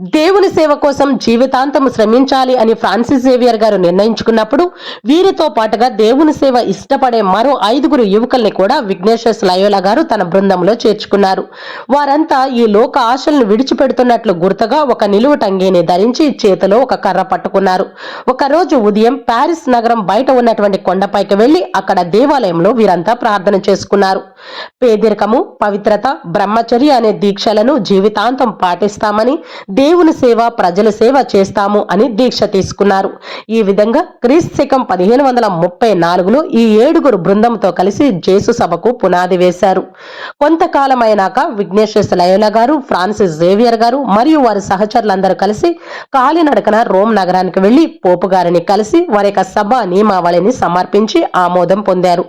దేవుని సేవ కోసం జీవితాంతం శ్రమించాలి అని ఫ్రాన్సిస్ జేవియర్ గారు నిర్ణయించుకున్నప్పుడు వీరితో పాటుగా దేవుని సేవ ఇష్టపడే మరో ఐదుగురు యువకుల్ని కూడా విఘ్నేశ్వర్ లయోలా గారు తన బృందంలో చేర్చుకున్నారు. వారంతా ఈ లోక ఆశలను విడిచిపెడుతున్నట్లు గుర్తుగా ఒక నిలువు టంగీని ధరించి చేతిలో ఒక కర్ర పట్టుకున్నారు. ఒకరోజు ఉదయం ప్యారిస్ నగరం బయట ఉన్నటువంటి కొండపైకి వెళ్ళి అక్కడ దేవాలయంలో వీరంతా ప్రార్థన చేసుకున్నారు. పేదరికము పవిత్రత బ్రహ్మచర్య అనే దీక్షలను జీవితాంతం పాటిస్తామని దేవుని సేవ ప్రజల సేవ చేస్తాము అని దీక్ష తీసుకున్నారు. ఈ విధంగా క్రీస్తు శకం పదిహేను వందల ముప్పై నాలుగులో ఈ ఏడుగురు బృందంతో కలిసి జేసు సభకు పునాది వేశారు. కొంతకాలం అయినాక విఘ్నేశ్వర లయోల గారు ఫ్రాన్సిస్ జేవియర్ గారు మరియు వారి సహచరులందరూ కలిసి కాలినడకన రోమ్ నగరానికి వెళ్ళి పోపు గారిని కలిసి వారి యొక్క సభ నియమావళిని సమర్పించి ఆమోదం పొందారు.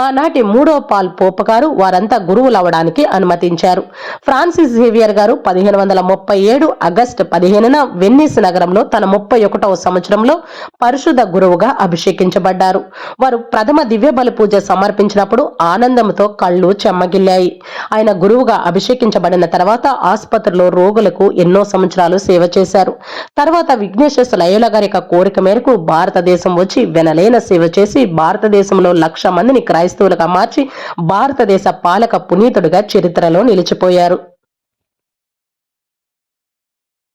ఆనాటి మూడో పాల్ పోపు గారు వారంతా గురువులవడానికి అనుమతించారు. ఫ్రాన్సిస్ జేవియర్ గారు పదిహేను వందల ముప్పై ఏడు ఆగస్టు పదిహేనున వెన్నీస్ నగరంలో తన ముప్పై ఒకటవ సంవత్సరంలో పరిశుద్ధ గురువుగా అభిషేకించబడ్డారు. వారు ప్రథమ దివ్య బలి పూజ సమర్పించినప్పుడు ఆనందంతో కళ్ళు చెమ్మగిల్లాయి. ఆయన గురువుగా అభిషేకించబడిన తర్వాత ఆసుపత్రిలో రోగులకు ఎన్నో సంవత్సరాలు సేవ చేశారు. తర్వాత విఘ్నేశ్వర లయోల గారి యొక్క కోరిక మేరకు భారతదేశం వచ్చి వెనలేన సేవ చేసి భారతదేశంలో లక్ష మందిని క్రైస్తవులుగా మార్చి భారతదేశ పాలక పునీతుడుగా చరిత్రలో నిలిచిపోయారు.